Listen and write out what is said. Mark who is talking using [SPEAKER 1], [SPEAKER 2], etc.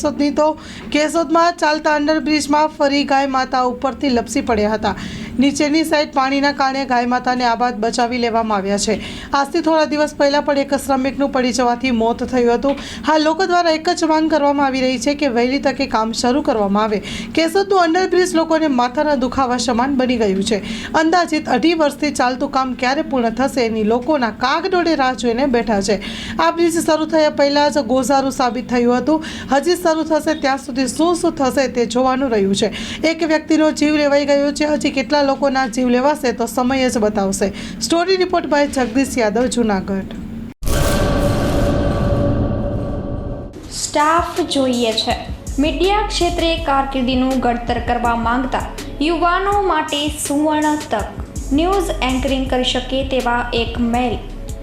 [SPEAKER 1] કેશોદની તો કેશોદમાં ચાલતા અંડરબ્રિજમાં ફરી ગાય માતા ઉપરથી લપસી પડ્યા હતા. નીચેની સાઈડ પાણીના કારણે ગાય માતાને આબાદ બચાવી લેવામાં આવ્યા છે. આજથી થોડા દિવસ પહેલાં પણ એક શ્રમિકનું પડી જવાથી મોત થયું હતું. હાલ લોકો દ્વારા એક જ માંગ કરવામાં આવી રહી છે કે વહેલી તકે કામ શરૂ કરવામાં આવે. કેશોદનું અંડરબ્રિજ લોકોને માથાના દુખાવા સમાન બની ગયું છે. અંદાજિત અઢી વર્ષથી ચાલતું કામ ક્યારે પૂર્ણ થશે એની લોકોના કાગડોળે રાહ જોઈને બેઠા છે. આ બ્રિજ શરૂ થયા પહેલાં જ ગોઝારું સાબિત થયું હતું. હજી શરૂ થશે, ત્યાં સુધી શું શું થશે તે જોવાનું રહ્યું છે. એક વ્યક્તિનો જીવ લેવાઈ ગયો છે, હજી કેટલા લોકોના જીવ લેવાશે તો સમય જ બતાવશે. Story report by Jagdish Yadav, Junagadh.
[SPEAKER 2] Staff જોઈએ છે. મીડિયા ક્ષેત્રે કારકિર્દીનું ઘડતર કરવા માંગતા યુવાનો માટે સુવર્ણ તક. ન્યૂઝ એન્કરિંગ કરી શકે તેવા એક મેલ